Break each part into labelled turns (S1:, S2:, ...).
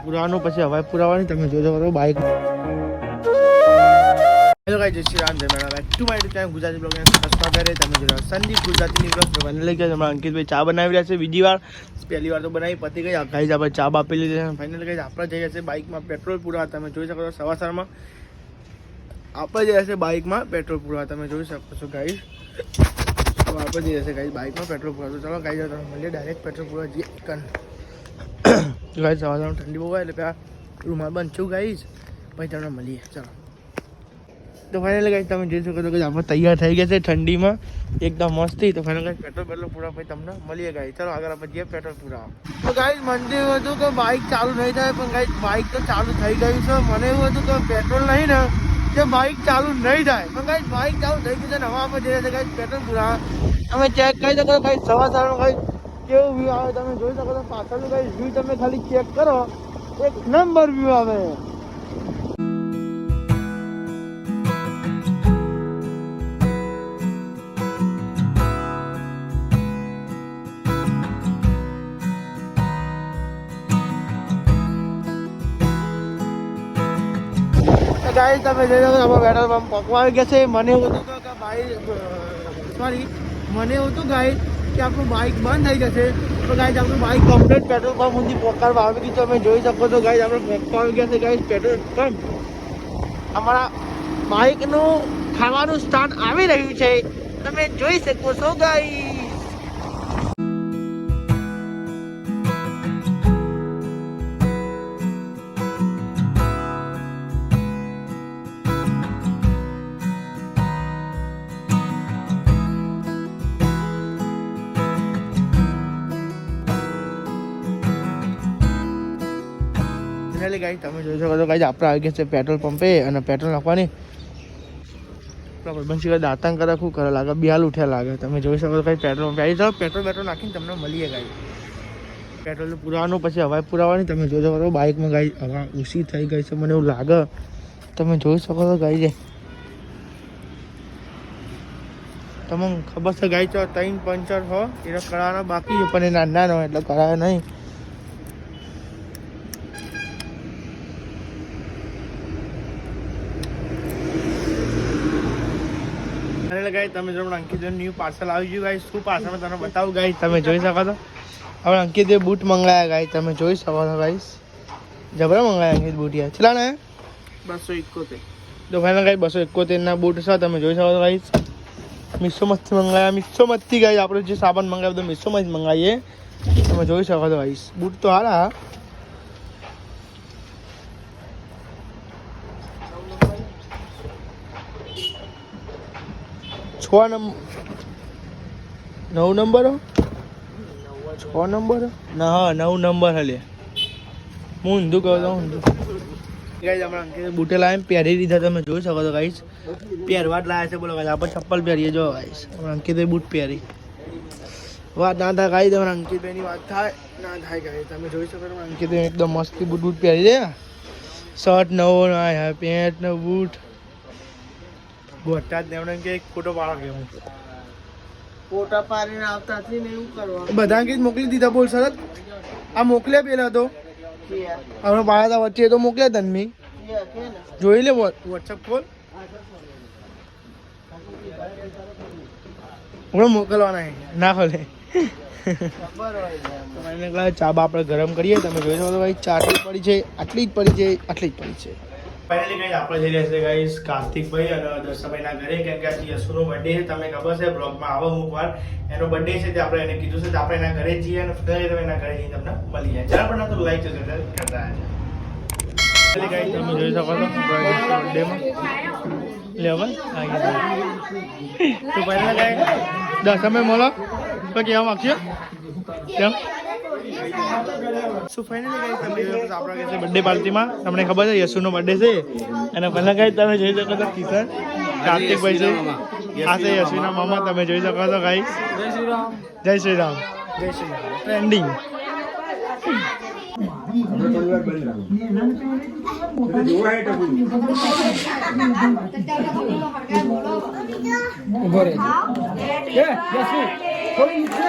S1: પુરાવાનું પછી હવાઈ પુરાવાની તમે જોજો કરો બાઇક હેલો ગાઈસ જય શ્રી ગુજરાતી બ્લોગ સબસ્ક્રાઇબ કરે તમે જોજો સંદીપ ગુજરાતીની બ્લોગ મને ચા બનાવી રહ્યા છે બીજી વાર પહેલી વાર તો બનાવી પતી ગઈ ગાઈસ આપણે ચા આપી લીધી છે ફાઇનલ ગાઈસ આપણે જઈએ છે બાઇકમાં પેટ્રોલ પૂરવા તમે જોઈ શકો છો સવાર સવારમાં આપણે જઈએ છે બાઇકમાં પેટ્રોલ પુરાવા તમે જોઈ શકો છો ગાઈસ તો આપણે જઈએ છે ગાઈસ. બાઇકમાં પેટ્રોલ પૂરવા તો ચાલો ગાઈસ તમે મળીએ ડાયરેક્ટ પેટ્રોલ પૂરવા જઈએ કન ગાઈસ, સવાર સવારમાં ઠંડી બહુ હોય એટલે પેલા રૂમાલ બંધ છું ગાઈસ. પછી તમને મળીએ. ચાલો. તો ફાઇનલી ગાઈસ, તમે જોઈ શકો છો કે આપણે તૈયાર થઈ ગયા છે ઠંડીમાં. એકદમ મસ્તી તો ફાઇનલ ગાઈસ પેટ્રોલ પેટ્રોલ પૂરા પછી તમને મળીએ ગાઈસ. ચાલો, આગળ આપણે જઈએ પેટ્રોલ પૂરા તો ગાઈસ, મને એવું હતું કે બાઇક ચાલુ નહીં થાય, પણ ગાઈસ બાઇક તો ચાલુ થઈ ગયું છે. મને એવું હતું કે પેટ્રોલ નહીં ને કે બાઇક ચાલુ નહીં થાય. પણ કાંઈ બાઇક ચાલુ થઈ ગયું છે હવા પર જઈએ છે ગાઈસ પેટ્રોલ પૂરા. અમે ચેક કરી શકો છો સવા સવાર સવારનું ગાઈસ કેવું વ્યૂ આવે, તમે જોઈ શકો છો, પાછળનું ગાઈસ વ્યૂ તમે ખાલી ચેક કરો. એક નંબર વ્યૂ આવે. તો ગાઈસ, તમે જોઈ શકો અમે પેટ્રોલ પંપ પકવા ગયા છે. મને એવું હતું કે બાઈક સોરી મને એવું હતું ગાઈસ કે આપણું બાઇક બંધ થઈ જશે. તો ગાઈસ, આપણું બાઇક કમ્પ્લીટ પેટ્રોલ પંપ સુધી પકડવા આવી ગયું તમે જોઈ શકો છો, ગાઈસ, આપણે પકવાઈ ગયા છે, ગાઈસ પેટ્રોલ પંપ અમારા બાઇકનું ખાવાનું સ્થાન આવી રહ્યું છે. તમે જોઈ શકો છો, ગાઈસ. ફાઇનલી ગાઈ તમે જોઈ શકો તો ગાઈસ, આપણે આવી ગયા છે પેટ્રોલ પંપે અને પેટ્રોલ નાખવાની. પ્રબંધ કરે, શું કરે લાગે? બિહાલ ઉઠ્યા લાગે. તમે જોઈ શકો ગાઈસ, પેટ્રોલ પંપે. આવી જાઓ, પેટ્રોલ પેટ્રોલ નાખીને તમને મળીએ ગાઈ પેટ્રોલ પુરાવાનું, પછી હવાઈ પુરાવાની. તમે જોઈ શકો છો બાઇકમાં ગાઈ હવા ઓછી થઈ ગઈ છે. મને એવું લાગે. તમે જોઈ શકો છો ગાઈ તમને ખબર છે ગાઈ ચો ત્રણ પંચર હો એને કરાવવાનો બાકી પણ એ નાના હોય, એટલે કરાવે નહીં. એટલે ગાઈ તમે જો અંકિત ન્યુ પાર્સલ આવી ગયું ગાઈ શું પાર્સલ તમને બતાવું ગાઈ તમે જોઈ શકો છો. હવે અંકિતે બૂટ મંગાયા ગાઈ તમે જોઈ શકો છો ગાઈસ જબરા મંગાયા અંકિત બૂટ યાર. ચલા ને?
S2: બસો એકોતેર.
S1: તો ફાઇનલ ગાઈ બસો એકોતેરના બૂટ છે. તમે જોઈ શકો છો ગાઈસ મિસો મસ્તી મંગાયા મિસો મસ્તી ગાઈ આપણે જે સાબન મંગાવ્યો તો મિસો મસ્તી મંગાવીએ તમે જોઈ શકો છો ગાઈસ બૂટ તો હારા. છ નંબર નવ નંબર? છ નંબર? ના હા નવ નંબર હલે. હું ઊંધું કહું તો ઊંધું. ગાઈસ આપણે અંકિત બૂટે લાવીને પહેરી દીધા તમે જોઈ શકો છો ગાઈસ. પહેરવા જ લાયા છે બોલો ગાઈસ. આપણે ચપ્પલ પહેરીએ જો ગાઈસ. હમણાં અંકિતે બૂટ પહેરી. વાત ના થાય ગાઈસ તમારે અંકિતભાઈની વાત થાય ના થાય ગાઈસ. તમે જોઈ શકો છો અંકિત એકદમ મસ્તી બૂટ બૂટ પહેરી દે શર્ટ નવો ના પેન્ટ ને બૂટ. ગોટા જ ને એમને કે ફોટો પાડો કે હું.
S2: ફોટા પાડીને આવતા થી ને એવું કરવા.
S1: બધા કે મોકલી દીધા બોલ સરત આ મોકલ્યા પેલા તો. હમણાં પાડ્યા હતા વચ્ચે તો મોકલ્યા તને મેં. જોઈ લે વોટ્સઅપ ખોલ. હમણાં મોકલવાના ના ખોલે. ચા બા આપણે ગરમ કરીએ. તમે જોઈ શકો ભાઈ ચા આટલી જ પડી છે આટલી જ પડી છે આટલી જ પડી છે. ફાઇનલી ગાઈઝ આપણે જઈ રહ્યા છે ગાઈઝ કાર્તિકભાઈ અને દર્શાભાઈના ઘરે. કેમ કે આજે યશુનો બર્થડે છે, તમને ખબર છે બ્લોગમાં આવો અમુક વાર. એનો બર્થડે છે તે આપણે એને કીધું છે, તો આપણે એના ઘરે જઈએ અને ફરી તમે એના ઘરે જઈને તમને મળી જાય. જરા પણ તો લાઈક જશે કરતા છે ગાઈઝ તમે જોઈ શકો છો બર્થડેમાં લેવલ આવી ગયું તો પહેલા ગાઈસ દર્શનભાઈ મોલો તો કેવા માંગશે? કેમ? સો ફાઇનલી ગાઈસ તમે જોઈ આપણા કે બર્થડે પાર્ટીમાં તમને ખબર છે યશુનો બર્થડે છે. અને પહેલા ગાઈસ તમે જોઈ શકો છો કિશન કાર્તિકભાઈ છે. આ છે યશુના મામા તમે જોઈ શકો છો ગાઈસ
S2: જય શ્રી રામ.
S1: જય શ્રી રામ. જય શ્રી રામ ટ્રેન્ડિંગ
S2: ઊભો રહેજો
S1: થોડી નીચે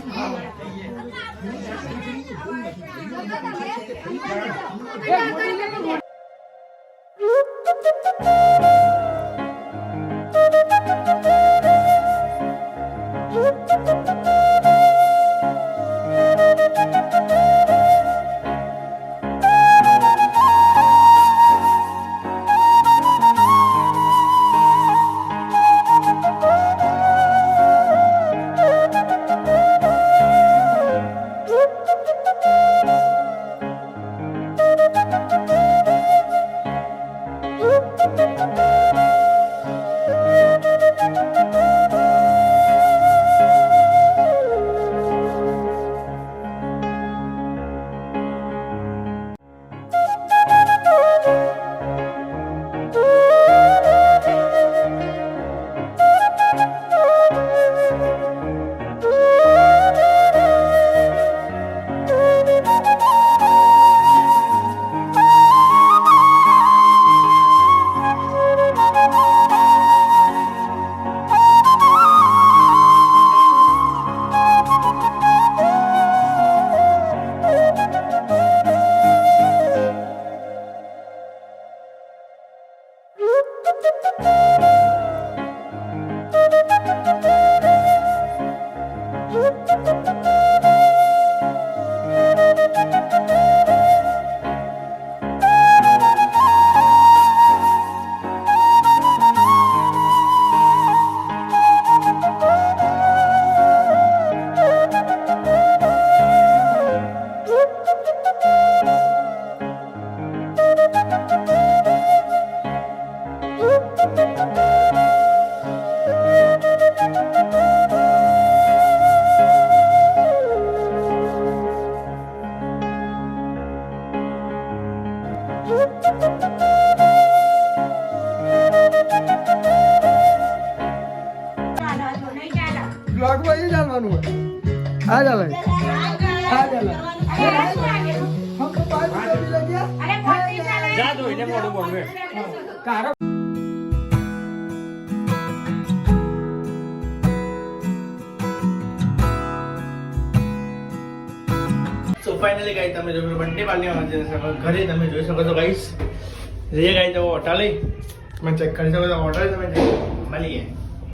S1: પોર્ટ્રેટ પોર્ટ્રેટ હા ચાલો
S3: વીડિયો લાવવાનો ઊભો રે
S1: જલ્દી સ્લોમો
S4: હા જય
S1: હા બોલો. લાઈટ ચાલુ કરી દો. બ્લોગમાં એ ચાલવાનું હોય આ ચાલે આ ચાલે હમ તો પાંચ મિનિટ લઈ ગયા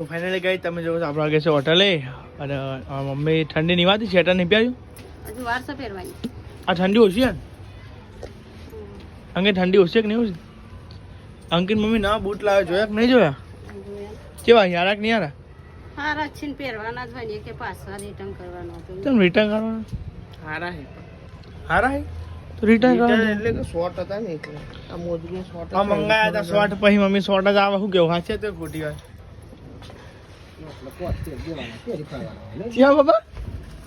S1: ફાઇનલી ગાઈ તમે જો પાર્ટી આપણા છે ઓટા અને મમ્મી ઠંડી નિવાતી છે નહીં પ્યાયું
S4: હજુ વારસો પહેરવાની.
S1: આ ઠંડી ઓછી છે અંગે ઠંડી ઓછી કે નહીં ઓછી? અંકિત મમ્મી ના બૂટ લાવે જોયા કે નહીં જોયા? કેવા યારા કે નહીં યારા?
S4: હારા છે ને પહેરવાના જ હોય ને કે પાછા રિટર્ન કરવાનો હતો.
S1: કેમ રિટર્ન કરવાનો?
S2: હારા હે.
S1: હારા હે? તો રિટર્ન
S2: Return એટલે કે શોર્ટ હતા ને એટલે. આ મોજનો શોર્ટ
S1: આ મંગાયા હતા શોર્ટ પછી મમ્મી શોર્ટ જ આવે. શું કેવું? હાચે તો ખોટી વાત. ક્યાં બાબા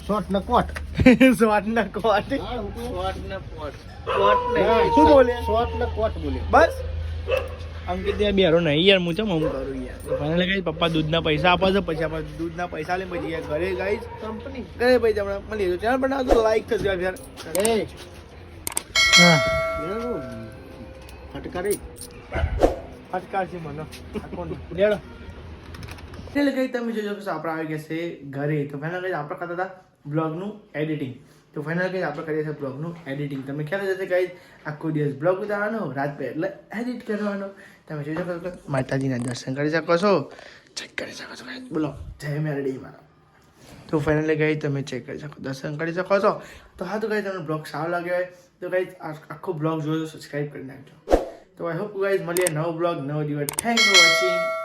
S2: શોર્ટ ને કોટ.
S1: શોર્ટ ને કોટ.
S2: શોર્ટ ને કોટ. કોટ ને
S1: શું બોલે?
S2: શોર્ટ ને કોટ બોલે.
S1: બસ. અંકિત ત્યાં બેરો નહીં યાર હું ચમ હું કરું યાર? ફાઇનલી ગાઈસ પપ્પા દૂધના પૈસા આપે છે પછી આપણે દૂધના પૈસા લઈને પછી યાર ઘરે ગાઈસ
S2: કંપની
S1: ઘરે પછી આપણે મળીએ તો ચેનલ બનાવો તો લાઈક થશે યાર.
S2: એ.
S1: હા.
S2: ફટકારી.
S1: ફટકાર છે કોણ લેડો એટલે કઈ તમે જોજો કે આપણે આવી ગયા છે ઘરે. તો પહેલા કઈ આપણે ખાતા હતા બ્લોગનું એડિટિંગ. તો ફાઇનલ કંઈ આપણે કરીએ છીએ બ્લોગનું એડિટિંગ. તમને ખ્યાલ જશે કહી આખો દિવસ બ્લોગ ઉતારવાનો, રાત પે એટલે એડિટ કરવાનો. તમે જોઈ શકો છો માતાજીના દર્શન કરી શકો છો. ચેક કરી શકો છો. બોલો, જય મારા તો ફાઇનલી ગઈ તમે ચેક કરી શકો, દર્શન કરી શકો છો. તો હા, તો કહી તમને બ્લોગ સારો લાગ્યો હોય, તો કઈ આખો બ્લોગ જોયો સબસ્ક્રાઈબ કરી નાખજો. તો આઈ હોપ ગાઈઝ મળીએ નવો બ્લોગ, નવો દિવસ. Thank for watching